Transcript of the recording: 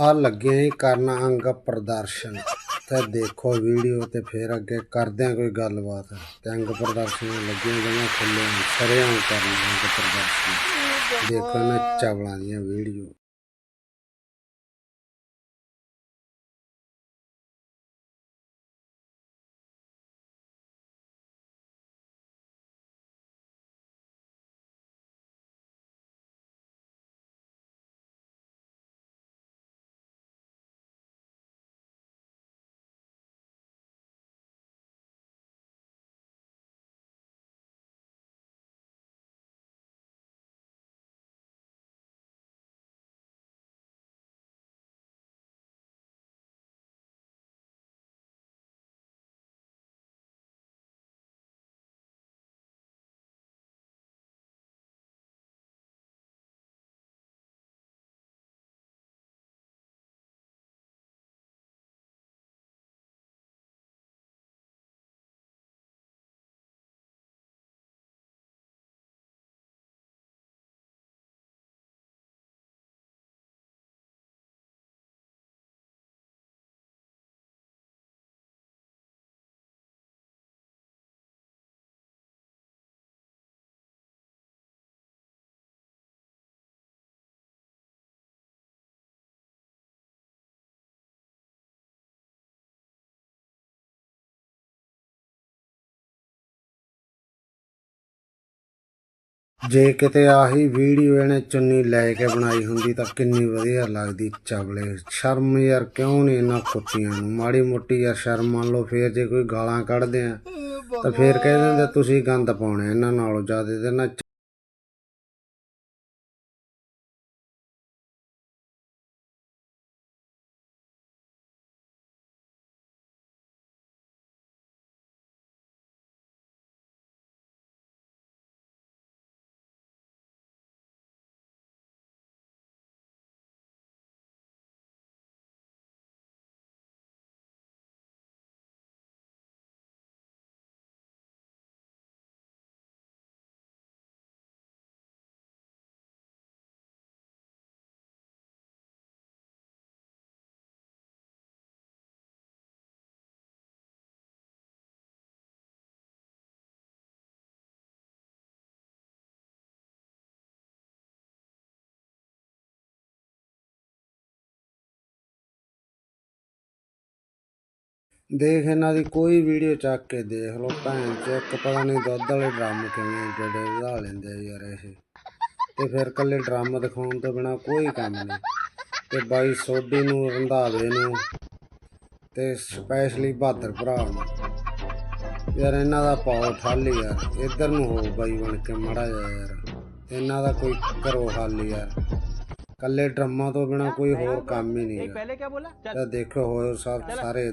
ਆ ਲੱਗੇ ਹੀ ਕਰਨ ਅੰਗ ਪ੍ਰਦਰਸ਼ਨ। ਤੇ ਦੇਖੋ ਵੀਡੀਓ ਤੇ ਫਿਰ ਅੱਗੇ ਕਰਦੇ ਆ ਕੋਈ ਗੱਲਬਾਤ। ਤੇ ਅੰਗ ਪ੍ਰਦਰਸ਼ਨ ਲੱਗੇ ਗਈਆਂ ਖੁੱਲੇ ਸਰਿਆਂ ਕਰਨ ਅੰਗ ਪ੍ਰਦਰਸ਼ਨ। ਦੇਖੋ ਨਾ ਚਾਵਲਾਂ ਦੀਆਂ ਵੀਡੀਓ। ਜੇ ਕਿਤੇ ਆਹੀ ਵੀਡੀਓ ਇਹਨੇ ਚੁੰਨੀ ਲੈ ਕੇ ਬਣਾਈ ਹੁੰਦੀ ਤਾਂ ਕਿੰਨੀ ਵਧੀਆ ਲੱਗਦੀ ਚਵਲੇ। ਸ਼ਰਮ ਯਾਰ ਕਿਉਂ ਨਹੀਂ ਇਹਨਾਂ ਕੁੱਤੀਆਂ ਨੂੰ? ਮਾੜੀ ਮੋਟੀ ਯਾਰ ਸ਼ਰਮ ਮੰਨ ਲਓ, ਫੇਰ ਜੇ ਕੋਈ ਗਾਲਾਂ ਕੱਢਦੇ ਆ ਤਾਂ ਫੇਰ ਕਹਿ ਦਿੰਦੇ, ਤੁਸੀਂ ਗੰਦ ਪਾਉਣੇ ਇਹਨਾਂ ਨਾਲੋਂ ਜ਼ਿਆਦਾ ਤੇ ਨਾ ਦੇਖ ਇਹਨਾਂ ਦੀ ਕੋਈ ਵੀਡੀਓ ਚੱਕ ਕੇ ਦੇਖ ਲੋ ਭੈਣ ਚ ਇੱਕ ਪਤਾ ਨਹੀਂ ਦੁੱਧ ਵਾਲੇ ਡਰਮ ਕਿਵੇਂ ਜਿਹੜੇ ਵਧਾ ਲੈਂਦੇ ਯਾਰ ਇਹ। ਤੇ ਫਿਰ ਕੱਲੇ ਡਰਮ ਦਿਖਾਉਣ ਤੋਂ ਬਿਨਾ ਕੋਈ ਕੰਮ ਨਹੀਂ ਤੇ ਬਾਈ ਸੋਢੀ ਨੂੰ ਰੰਧਾਵੇ ਨੂੰ ਤੇ ਸਪੈਸ਼ਲੀ ਬਹਾਦਰ ਭਰਾ ਨੂੰ। ਯਾਰ ਇਹਨਾਂ ਦਾ ਪਾਉ ਠੱਲ ਯਾਰ ਇੱਧਰ ਨੂੰ ਹੋ ਬਾਈ ਬਣ ਕੇ ਮੜਾ ਯਾਰ। ਇਹਨਾਂ ਦਾ ਕੋਈ ਕਰੋ ਹੱਲ ਯਾਰ ਕੱਲੇ ਡਰਮਾਂ ਤੋਂ ਬਿਨਾ ਕੋਈ ਹੋਰ ਕੰਮ ਹੀ ਨਹੀਂ ਹੈ ਪਹਿਲੇ ਕੀ ਬੋਲਾ ਤਾਂ ਦੇਖੋ ਹੋਰ ਸਭ ਸਾਰੇ